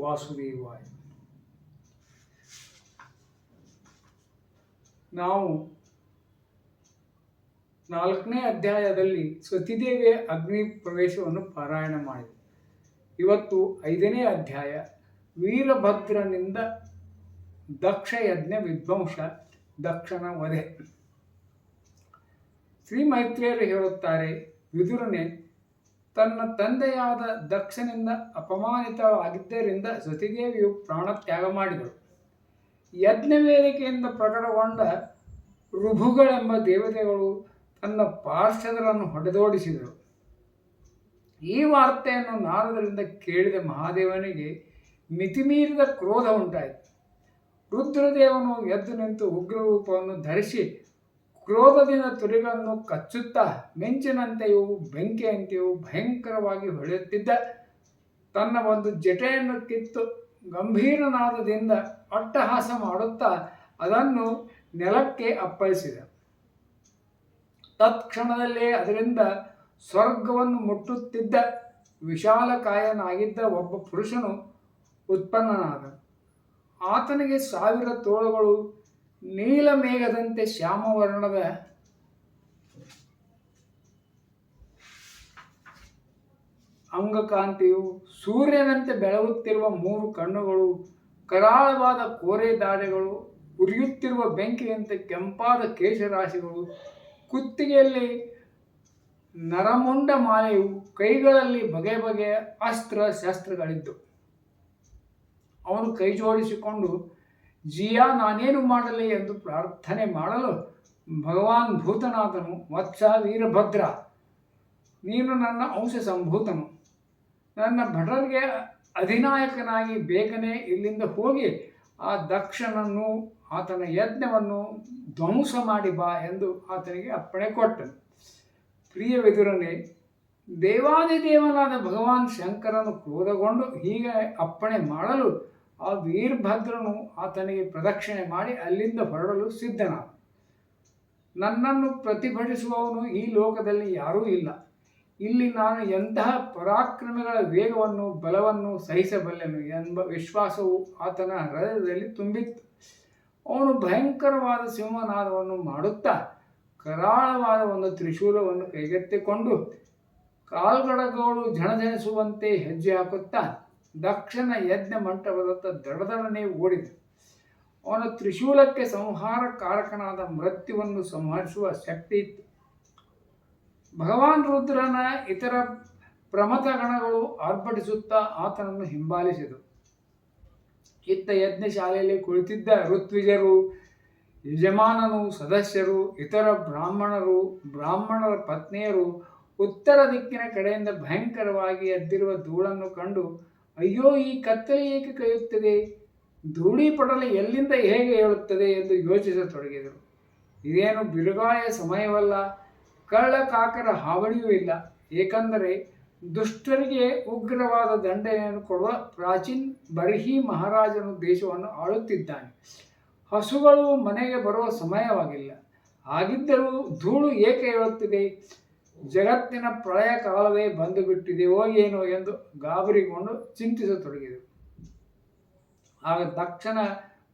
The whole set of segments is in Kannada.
ವಾಸುದೇವಾಯ ನಾವು ನಾಲ್ಕನೇ ಅಧ್ಯಾಯದಲ್ಲಿ ಸತಿದೇವಿಯ ಅಗ್ನಿ ಪ್ರವೇಶವನ್ನು ಪಾರಾಯಣ ಮಾಡಿದೆ ಇವತ್ತು ಐದನೇ ಅಧ್ಯಾಯ, ವೀರಭದ್ರನಿಂದ ದಕ್ಷ ಯಜ್ಞ ವಿಧ್ವಂಸ, ದಕ್ಷನ ವಧೆ. ಶ್ರೀ ಮೈತ್ರಿಯರು ಹೇಳುತ್ತಾರೆ, ವಿದುರನೆ ತನ್ನ ತಂದೆಯಾದ ದಕ್ಷನಿಂದ ಅಪಮಾನಿತವಾಗಿದ್ದರಿಂದ ಸತಿದೇವಿಯು ಮಾಡಿದಳು. ಯಜ್ಞ ವೇದಿಕೆಯಿಂದ ಪ್ರಕಟಗೊಂಡ ಋಭುಗಳೆಂಬ ದೇವತೆಗಳು ತನ್ನ ಪಾರ್ಷದರನ್ನು ಹೊಡೆದೋಡಿಸಿದರು ಈ ವಾರ್ತೆಯನ್ನು ನಾರದರಿಂದ ಕೇಳಿದ ಮಹಾದೇವನಿಗೆ ಮಿತಿಮೀರಿದ ಕ್ರೋಧ ಉಂಟಾಯಿತು. ರುದ್ರದೇವನು ಎದ್ದು ನಿಂತು ಉಗ್ರರೂಪವನ್ನು ಧರಿಸಿ ಕ್ರೋಧದಿಂದ ತುರಿಗಳನ್ನು ಕಚ್ಚುತ್ತಾ ಮೆಂಚಿನಂತೆಯೂ ಬೆಂಕಿಯಂತೆಯೂ ಭಯಂಕರವಾಗಿ ಹೊಳೆಯುತ್ತಿದ್ದ ತನ್ನ ಒಂದು ಜಟೆಯನ್ನು ಕಿತ್ತು ಗಂಭೀರನಾದದಿಂದ ಅಟ್ಟಹಾಸ ಮಾಡುತ್ತಾ ಅದನ್ನು ನೆಲಕ್ಕೆ ಅಪ್ಪಳಿಸಿದ. ತತ್ಕ್ಷಣದಲ್ಲೇ ಅದರಿಂದ ಸ್ವರ್ಗವನ್ನು ಮುಟ್ಟುತ್ತಿದ್ದ ವಿಶಾಲಕಾಯನಾಗಿದ್ದ ಒಬ್ಬ ಪುರುಷನು ಉತ್ಪನ್ನನಾದ. ಆತನಿಗೆ ಸಾವಿರ ತೋಳುಗಳು ನೀಲಮೇಘದಂತೆ ಶ್ಯಾಮವರ್ಣದ ಅಂಗಕಾಂತಿಯು ಸೂರ್ಯನಂತೆ ಬೆಳಗುತ್ತಿರುವ ಮೂರು ಕಣ್ಣುಗಳು, ಕರಾಳವಾದ ಕೋರೆ ದಾರೆಗಳು, ಉರಿಯುತ್ತಿರುವ ಬೆಂಕಿಯಂತೆ ಕೆಂಪಾದ ಕೇಶರಾಶಿಗಳು, ಕುತ್ತಿಗೆಯಲ್ಲಿ ನರಮುಂಡ ಮಾಲೆಯು, ಕೈಗಳಲ್ಲಿ ಬಗೆ ಬಗೆಯ ಅಸ್ತ್ರ ಶಸ್ತ್ರಗಳಿದ್ದು. ಅವನು ಕೈ ಜೋಡಿಸಿಕೊಂಡು ಜಿಯಾ ನಾನೇನು ಮಾಡಲಿ ಎಂದು ಪ್ರಾರ್ಥನೆ ಮಾಡಲು ಭಗವಾನ್ ಭೂತನಾಥನು, ವತ್ಸ ವೀರಭದ್ರ, ನೀನು ನನ್ನ ಅಂಶ ಸಂಭೂತನು. ನನ್ನ ಭಟರಿಗೆ ಅಧಿನಾಯಕನಾಗಿ ಬೇಗನೆ ಇಲ್ಲಿಂದ ಹೋಗಿ ಆ ದಕ್ಷನನ್ನು, ಆತನ ಯಜ್ಞವನ್ನು ಧ್ವಂಸ ಮಾಡಿ ಬಾ ಎಂದು ಆತನಿಗೆ ಅಪ್ಪಣೆ ಕೊಟ್ಟನು. ಪ್ರಿಯ ವಿದುರನೇ, ದೇವಾದಿದೇವನಾದ ಭಗವಾನ್ ಶಂಕರನು ಕ್ರೋಧಗೊಂಡು ಹೀಗೆ ಅಪ್ಪಣೆ ಮಾಡಲು ಆ ವೀರಭದ್ರನು ಆತನಿಗೆ ಪ್ರದಕ್ಷಿಣೆ ಮಾಡಿ ಅಲ್ಲಿಂದ ಹೊರಡಲು ಸಿದ್ಧನಾದ. ನನ್ನನ್ನು ಪ್ರತಿಭಟಿಸುವವನು ಈ ಲೋಕದಲ್ಲಿ ಯಾರೂ ಇಲ್ಲ. ಇಲ್ಲಿ ನಾನು ಎಂತಹ ಪರಾಕ್ರಮಗಳ ವೇಗವನ್ನು, ಬಲವನ್ನು ಸಹಿಸಬಲ್ಲೆನು ಎಂಬ ವಿಶ್ವಾಸವು ಆತನ ಹೃದಯದಲ್ಲಿ ತುಂಬಿತ್ತು. ಅವನು ಭಯಂಕರವಾದ ಸಿಂಹನಾದವನ್ನು ಮಾಡುತ್ತಾ ಕರಾಳವಾದ ಒಂದು ತ್ರಿಶೂಲವನ್ನು ಕೈಗೆತ್ತಿಕೊಂಡು ಕಾಲ್ಗಡಗಳು ಜನಜನಿಸುವಂತೆ ಹೆಜ್ಜೆ ಹಾಕುತ್ತಾ ದಕ್ಷನ ಯಜ್ಞ ಮಂಟಪದತ್ತ ದಡದಡನೆ ಓಡಿದ. ಅವನ ತ್ರಿಶೂಲಕ್ಕೆ ಸಂಹಾರ ಕಾರಕನಾದ ಮೃತ್ಯುವನ್ನು ಸಂಹರಿಸುವ ಶಕ್ತಿ ಇತ್ತು. ಭಗವಾನ್ ರುದ್ರನ ಇತರ ಪ್ರಮಥ ಗಣಗಳು ಆರ್ಭಟಿಸುತ್ತಾ ಆತನನ್ನು ಹಿಂಬಾಲಿಸಿದರು. ಇತ್ತ ಯಜ್ಞಶಾಲೆಯಲ್ಲಿ ಕುಳಿತಿದ್ದ ಋತ್ವಿಜರು ಯಜಮಾನನು ಸದಸ್ಯರು, ಇತರ ಬ್ರಾಹ್ಮಣರು, ಬ್ರಾಹ್ಮಣರ ಪತ್ನಿಯರು ಉತ್ತರ ದಿಕ್ಕಿನ ಕಡೆಯಿಂದ ಭಯಂಕರವಾಗಿ ಎದ್ದಿರುವ ಧೂಳನ್ನು ಕಂಡು ಅಯ್ಯೋ, ಈ ಕತ್ತಲೆ ಏಕೆ ಕೈಯುತ್ತದೆ ಧೂಳಿ ಪಡಲು ಎಲ್ಲಿಂದ ಹೇಗೆ ಹೇಳುತ್ತದೆ ಎಂದು ಯೋಚಿಸತೊಡಗಿದರು. ಇದೇನು ಬಿರುಗಾಯ ಸಮಯವಲ್ಲ? ಕಳ್ಳ ಕಾಕರ ಹಾವಳಿಯೂ ಇಲ್ಲ. ಏಕೆಂದರೆ ದುಷ್ಟರಿಗೆ ಉಗ್ರವಾದ ದಂಡನೆಯನ್ನು ಕೊಡುವ ಪ್ರಾಚೀನ್ ಬರ್ಹಿ ಮಹಾರಾಜನು ದೇಶವನ್ನು ಆಳುತ್ತಿದ್ದಾನೆ. ಹಸುಗಳು ಮನೆಗೆ ಬರುವ ಸಮಯವಾಗಿಲ್ಲ. ಆಗಿದ್ದರೂ ಧೂಳು ಏಕೆ ಹೇಳುತ್ತಿದೆ ಜಗತ್ತಿನ ಪ್ರಳಯ ಕಾಲವೇ ಬಂದು ಬಿಟ್ಟಿದೆಯೋ ಏನೋ ಎಂದು ಗಾಬರಿಗೊಂಡು ಚಿಂತಿಸತೊಡಗಿದರು. ಆಗ ದಕ್ಷನ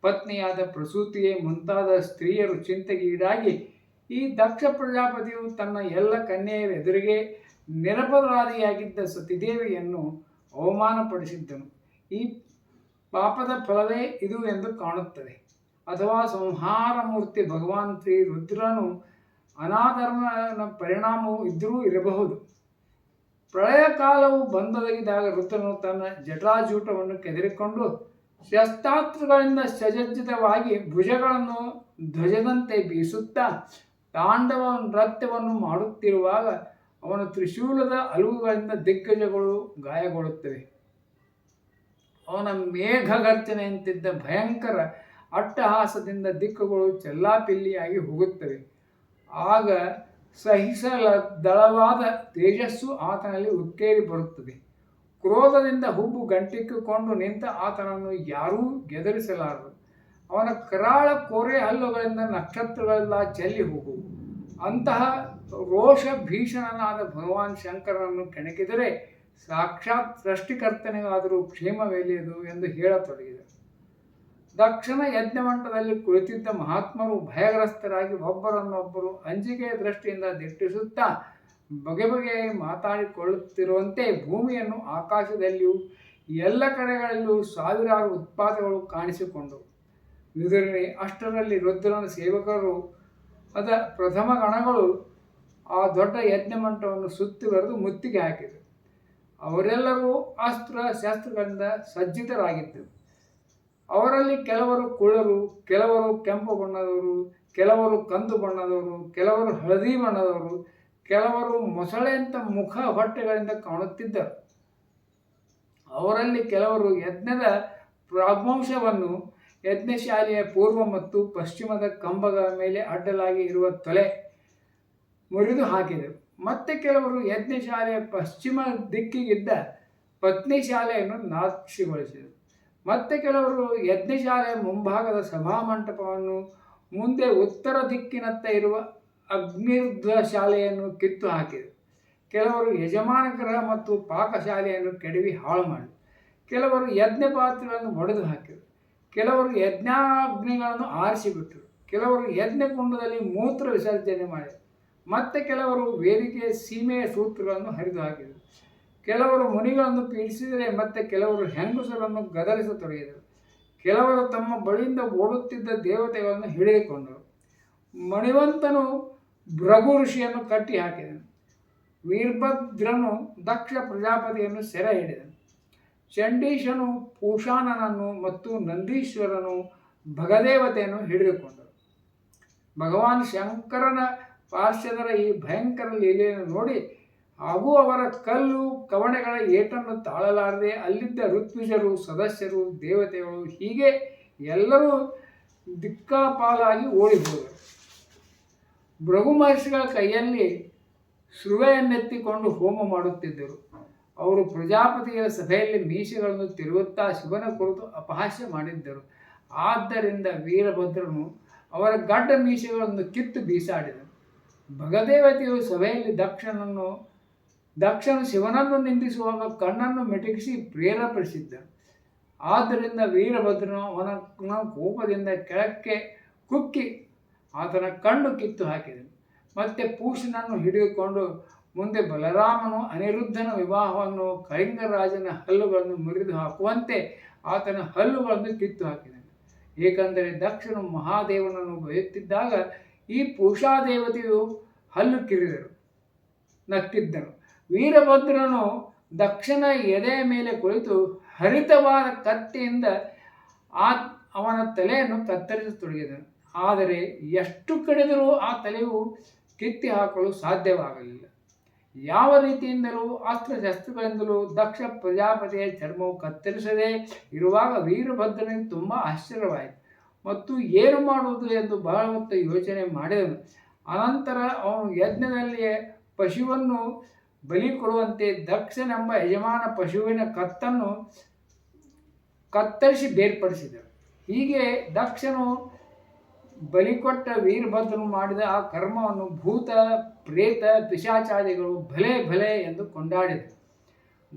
ಪತ್ನಿಯಾದ ಪ್ರಸೂತಿಯೇ ಮುಂತಾದ ಸ್ತ್ರೀಯರು ಚಿಂತೆಗೀಡಾಗಿ ಈ ದಕ್ಷ ಪ್ರಜಾಪತಿಯು ತನ್ನ ಎಲ್ಲ ಕನ್ಯೆಯರ ಎದುರಿಗೆ ನಿರಪರಾಧಿಯಾಗಿದ್ದ ಸತಿದೇವಿಯನ್ನು ಅವಮಾನಪಡಿಸಿದ್ದನು. ಈ ಪಾಪದ ಫಲವೇ ಇದು ಎಂದು ಕಾಣುತ್ತದೆ. ಅಥವಾ ಸಂಹಾರ ಮೂರ್ತಿ ಭಗವಾನ್ ಶ್ರೀ ರುದ್ರನು ಅನಾಧರ್ಮನ ಪರಿಣಾಮವು ಇದ್ದರೂ ಇರಬಹುದು. ಪ್ರಳಯ ಕಾಲವು ಬಂದೊದಗಿದಾಗ ಋತನು ತನ್ನ ಜಟಾಜೂಟವನ್ನು ಕೆದರಿಕೊಂಡು ಶಸ್ತ್ರಾಸ್ತ್ರಗಳಿಂದ ಸಜಜ್ಜಿತವಾಗಿ ಭುಜಗಳನ್ನು ಧ್ವಜದಂತೆ ಬೀಸುತ್ತಾ ತಾಂಡವ ನೃತ್ಯವನ್ನು ಮಾಡುತ್ತಿರುವಾಗ ಅವನ ತ್ರಿಶೂಲದ ಅಲುವುಗಳಿಂದ ದಿಗ್ಗಜಗಳು ಗಾಯಗೊಳ್ಳುತ್ತವೆ. ಅವನ ಮೇಘಗರ್ಜನೆಯಂತಿದ್ದ ಭಯಂಕರ ಅಟ್ಟಹಾಸದಿಂದ ದಿಕ್ಕುಗಳು ಚೆಲ್ಲಾಪಿಲ್ಲಿಯಾಗಿ ಹೋಗುತ್ತವೆ. ಆಗ ಸಹಿಸಲ ದಳವಾದ ತೇಜಸ್ಸು ಆತನಲ್ಲಿ ಉಕ್ಕೇರಿ ಬರುತ್ತದೆ. ಕ್ರೋಧದಿಂದ ಹುಬ್ಬು ಗಂಟಿಕ್ಕಿಕೊಂಡು ನಿಂತ ಆತನನ್ನು ಯಾರೂ ಗೆದರಿಸಲಾರರು. ಅವನ ಕರಾಳ ಕೋರೆ ಹಲ್ಲುಗಳಿಂದ ನಕ್ಷತ್ರಗಳೆಲ್ಲ ಚೆಲ್ಲಿ ಹೋಗುವು. ಅಂತಹ ರೋಷ ಭೀಷಣನಾದ ಭಗವಾನ್ ಶಂಕರನನ್ನು ಕೆಣಕಿದರೆ ಸಾಕ್ಷಾತ್ ಸೃಷ್ಟಿಕರ್ತನಿಗಾದರೂ ಕ್ಷೇಮವೆಲಿಯದು ಎಂದು ಹೇಳತೊಡಗಿದರು. ದಕ್ಷಿಣ ಯಜ್ಞಮಂಟದಲ್ಲಿ ಕುಳಿತಿದ್ದ ಮಹಾತ್ಮರು ಭಯಗ್ರಸ್ತರಾಗಿ ಒಬ್ಬರನ್ನೊಬ್ಬರು ಅಂಜಿಕೆಯ ದೃಷ್ಟಿಯಿಂದ ದಿಟ್ಟಿಸುತ್ತಾ ಬಗೆ ಬಗೆ ಮಾತಾಡಿಕೊಳ್ಳುತ್ತಿರುವಂತೆ ಭೂಮಿಯನ್ನು ಆಕಾಶದಲ್ಲಿಯೂ ಎಲ್ಲ ಕಡೆಗಳಲ್ಲೂ ಸಾವಿರಾರು ಉತ್ಪಾದಗಳು ಕಾಣಿಸಿಕೊಂಡವು ಇದರಲ್ಲಿ ಅಷ್ಟರಲ್ಲಿ ರುದ್ರನ ಸೇವಕರು, ಅದ ಪ್ರಥಮ ಗಣಗಳು ಆ ದೊಡ್ಡ ಯಜ್ಞಮಂಟವನ್ನು ಸುತ್ತಿವರೆದು ಮುತ್ತಿಗೆ ಹಾಕಿದರು. ಅವರೆಲ್ಲರೂ ಅಸ್ತ್ರ ಶಸ್ತ್ರಗಳಿಂದ ಸಜ್ಜಿತರಾಗಿದ್ದರು. ಅವರಲ್ಲಿ ಕೆಲವರು ಕುಳರು ಕೆಲವರು ಕೆಂಪು ಬಣ್ಣದವರು, ಕೆಲವರು ಕಂದು ಬಣ್ಣದವರು, ಕೆಲವರು ಹಳದಿ ಬಣ್ಣದವರು, ಕೆಲವರು ಮೊಸಳೆಯಂಥ ಮುಖ ಹೊಟ್ಟೆಗಳಿಂದ ಕಾಣುತ್ತಿದ್ದರು. ಅವರಲ್ಲಿ ಕೆಲವರು ಯಜ್ಞದ ಪ್ರಾಗ್ವಂಶವನ್ನು ಯಜ್ಞಶಾಲೆಯ ಪೂರ್ವ ಮತ್ತು ಪಶ್ಚಿಮದ ಕಂಬಗಳ ಮೇಲೆ ಅಡ್ಡಲಾಗಿ ಇರುವ ತೊಲೆ ಮುರಿದು ಹಾಕಿದರು. ಮತ್ತೆ ಕೆಲವರು ಯಜ್ಞಶಾಲೆಯ ಪಶ್ಚಿಮ ದಿಕ್ಕಿಗಿದ್ದ ಪತ್ನಿ ಶಾಲೆಯನ್ನು ನಾಕ್ಷಿಗೊಳಿಸಿದರು ಮತ್ತೆ ಕೆಲವರು ಯಜ್ಞಶಾಲೆಯ ಮುಂಭಾಗದ ಸಭಾಮಂಟಪವನ್ನು, ಮುಂದೆ ಉತ್ತರ ದಿಕ್ಕಿನತ್ತ ಇರುವ ಅಗ್ನಿರ್ಧ ಶಾಲೆಯನ್ನು ಕಿತ್ತು ಹಾಕಿದರು. ಕೆಲವರು ಯಜಮಾನ ಗೃಹ ಮತ್ತು ಪಾಕಶಾಲೆಯನ್ನು ಕೆಡವಿ ಹಾಳು ಮಾಡಿದರು. ಕೆಲವರು ಯಜ್ಞ ಪಾತ್ರೆಗಳನ್ನು ಒಡೆದು ಹಾಕಿದರು. ಕೆಲವರು ಯಜ್ಞಾಗ್ನಿಗಳನ್ನು ಆರಿಸಿಬಿಟ್ಟರು ಕೆಲವರು ಯಜ್ಞ ಕುಂಡದಲ್ಲಿ ಮೂತ್ರ ವಿಸರ್ಜನೆ ಮಾಡಿದರು. ಮತ್ತೆ ಕೆಲವರು ವೇದಿಕೆಯ ಸೀಮೆಯ ಸೂತ್ರಗಳನ್ನು ಹರಿದು ಹಾಕಿದರು. ಕೆಲವರು ಮುನಿಗಳನ್ನು ಪೀಡಿಸಿದರೆ ಮತ್ತೆ ಕೆಲವರು ಹೆಂಗಸರನ್ನು ಗದರಿಸತೊಡಗಿದರು ಕೆಲವರು ತಮ್ಮ ಬಳಿಯಿಂದ ಓಡುತ್ತಿದ್ದ ದೇವತೆಗಳನ್ನು ಹಿಡಿದುಕೊಂಡರು. ಮಣಿವಂತನು ಭೃಗು ಋಷಿಯನ್ನು ಕಟ್ಟಿ ಹಾಕಿದನು. ವೀರಭದ್ರನು ದಕ್ಷ ಪ್ರಜಾಪತಿಯನ್ನು ಸೆರೆ ಹಿಡಿದನು. ಚಂಡೀಶನು ಪೂಷಾನನನ್ನು ಮತ್ತು ನಂದೀಶ್ವರನು ಭಗದೇವತೆಯನ್ನು ಹಿಡಿದುಕೊಂಡರು. ಭಗವಾನ್ ಶಂಕರನ ಪಾರ್ಶ್ವದರ ಈ ಭಯಂಕರ ಲೀಲೆಯನ್ನು ನೋಡಿ ಹಾಗೂ ಅವರ ಕಲ್ಲು ಕವಣೆಗಳ ಏಟನ್ನು ತಾಳಲಾರದೆ ಅಲ್ಲಿದ್ದ ಋತ್ವಿಜರು, ಸದಸ್ಯರು, ದೇವತೆಗಳು ಹೀಗೆ ಎಲ್ಲರೂ ದಿಕ್ಕಾಪಾಲಾಗಿ ಓಡಿಹೋದರು. ಭೃಗು ಮಹರ್ಷಿಗಳ ಕೈಯಲ್ಲಿ ಶ್ರುವೆಯನ್ನೆತ್ತಿಕೊಂಡು ಹೋಮ ಮಾಡುತ್ತಿದ್ದರು. ಅವರು ಪ್ರಜಾಪತಿಯ ಸಭೆಯಲ್ಲಿ ಮೀಸೆಗಳನ್ನು ತಿರುಗುತ್ತಾ ಶಿವನ ಕುರಿತು ಅಪಹಾಸ್ಯ ಮಾಡಿದ್ದರು. ಆದ್ದರಿಂದ ವೀರಭದ್ರನು ಅವರ ಗಡ್ಡ ಮೀಸೆಗಳನ್ನು ಕಿತ್ತು ಬೀಸಾಡಿದರು ಭಗದೇವತೆಯು ಸಭೆಯಲ್ಲಿ ದಕ್ಷನನ್ನು ದಕ್ಷನು ಶಿವನನ್ನು ನಿಂದಿಸುವಾಗ ಕಣ್ಣನ್ನು ಮೆಟಕಿಸಿ ಪ್ರೇರೇಪಿಸಿದ್ದ. ಆದ್ದರಿಂದ ವೀರಭದ್ರನು ಅವನ ಕೋಪದಿಂದ ಕೆಳಕ್ಕೆ ಕುಕ್ಕಿ ಆತನ ಕಣ್ಣು ಕಿತ್ತು ಹಾಕಿದನು. ಮತ್ತೆ ಪೂಷನನ್ನು ಹಿಡಿದುಕೊಂಡು ಮುಂದೆ ಬಲರಾಮನು ಅನಿರುದ್ಧನ ವಿವಾಹವನ್ನು ಕಳಿಂಗರಾಜನ ಹಲ್ಲುಗಳನ್ನು ಮುರಿದು ಹಾಕುವಂತೆ ಆತನ ಹಲ್ಲುಗಳನ್ನು ಕಿತ್ತು ಹಾಕಿದನು. ಏಕೆಂದರೆ ದಕ್ಷನು ಮಹಾದೇವನನ್ನು ಬಯುತ್ತಿದ್ದಾಗ ಈ ಪೂಷಾದೇವತೆಯು ಹಲ್ಲು ಕಿರಿದರು ನಕ್ಕಿದ್ದನು ವೀರಭದ್ರನು ದಕ್ಷಿಣ ಎದೆಯ ಮೇಲೆ ಕುಳಿತು ಹರಿತವಾದ ಕತ್ತಿಯಿಂದ ಆ ಅವನ ತಲೆಯನ್ನು ಕತ್ತರಿಸತೊಡಗಿದನು. ಆದರೆ ಎಷ್ಟು ಕಡಿದರೂ ಆ ತಲೆಯು ಕಿತ್ತಿ ಹಾಕಲು ಸಾಧ್ಯವಾಗಲಿಲ್ಲ. ಯಾವ ರೀತಿಯಿಂದಲೂ ಅಸ್ತ್ರಶಸ್ತ್ರಗಳಿಂದಲೂ ದಕ್ಷ ಪ್ರಜಾಪತಿಯ ಚರ್ಮವು ಕತ್ತರಿಸದೇ ಇರುವಾಗ ವೀರಭದ್ರನಿಗೆ ತುಂಬ ಆಶ್ಚರ್ಯವಾಯಿತು. ಮತ್ತು ಏನು ಮಾಡುವುದು ಎಂದು ಬಹಳ ಯೋಚನೆ ಮಾಡಿದನು. ಅನಂತರ ಅವನು ಯಜ್ಞದಲ್ಲಿಯೇ ಪಶುವನ್ನು ಬಲಿ ಕೊಡುವಂತೆ ದಕ್ಷನೆಂಬ ಯಜಮಾನ ಪಶುವಿನ ಕತ್ತನ್ನು ಕತ್ತರಿಸಿ ಬೇರ್ಪಡಿಸಿದರು. ಹೀಗೆ ದಕ್ಷನು ಬಲಿಕೊಟ್ಟ ವೀರಭದ್ರನು ಮಾಡಿದ ಆ ಕರ್ಮವನ್ನು ಭೂತ, ಪ್ರೇತ, ಪಿಶಾಚಾದಿಗಳು ಭಲೆ ಭಲೆ ಎಂದು ಕೊಂಡಾಡಿದರು.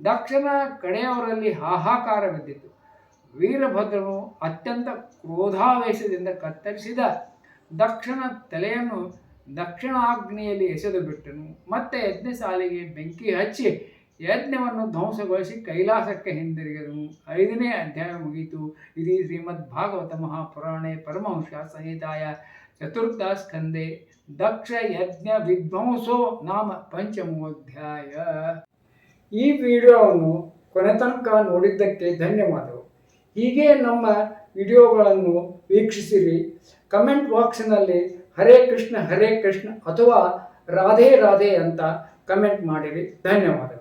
ದಕ್ಷನ ಕಡೆಯವರಲ್ಲಿ ಹಾಹಾಕಾರವೆದ್ದಿತು ವೀರಭದ್ರನು ಅತ್ಯಂತ ಕ್ರೋಧಾವೇಶದಿಂದ ಕತ್ತರಿಸಿದ ದಕ್ಷನ ತಲೆಯನ್ನು ದಕ್ಷಿಣಾಗ್ನಿಯಲ್ಲಿ ಎಸೆದು ಬಿಟ್ಟನು. ಮತ್ತೆ ಯಜ್ಞಶಾಲೆಗೆ ಬೆಂಕಿ ಹಚ್ಚಿ ಯಜ್ಞವನ್ನು ಧ್ವಂಸಗೊಳಿಸಿ ಕೈಲಾಸಕ್ಕೆ ಹಿಂದಿರುಗಿದನು. ಐದನೇ ಅಧ್ಯಾಯ ಮುಗಿಯಿತು ಇಡೀ ಶ್ರೀಮದ್ ಭಾಗವತ ಮಹಾಪುರಾಣೆ ಪರಮಹಂಸ ಸಂಹಿತಾಯ ಚತುರ್ಥ ಸ್ಕಂದೆ ದಕ್ಷ ಯಜ್ಞ ವಿಧ್ವಂಸೋ ನಾಮ ಪಂಚಮೋಧ್ಯಾಯ. ಈ ವಿಡಿಯೋವನ್ನು ಕೊನೆ ತನಕ ನೋಡಿದ್ದಕ್ಕೆ ಧನ್ಯವಾದಗಳು. ಹೀಗೆ ನಮ್ಮ ವಿಡಿಯೋಗಳನ್ನು ವೀಕ್ಷಿಸಿರಿ. ಕಮೆಂಟ್ ಬಾಕ್ಸ್ನಲ್ಲಿ ಹರೇ ಕೃಷ್ಣ ಹರೇ ಕೃಷ್ಣ ಅಥವಾ ರಾಧೇ ರಾಧೆ ಅಂತ ಕಮೆಂಟ್ ಮಾಡಿರಿ. ಧನ್ಯವಾದಗಳು.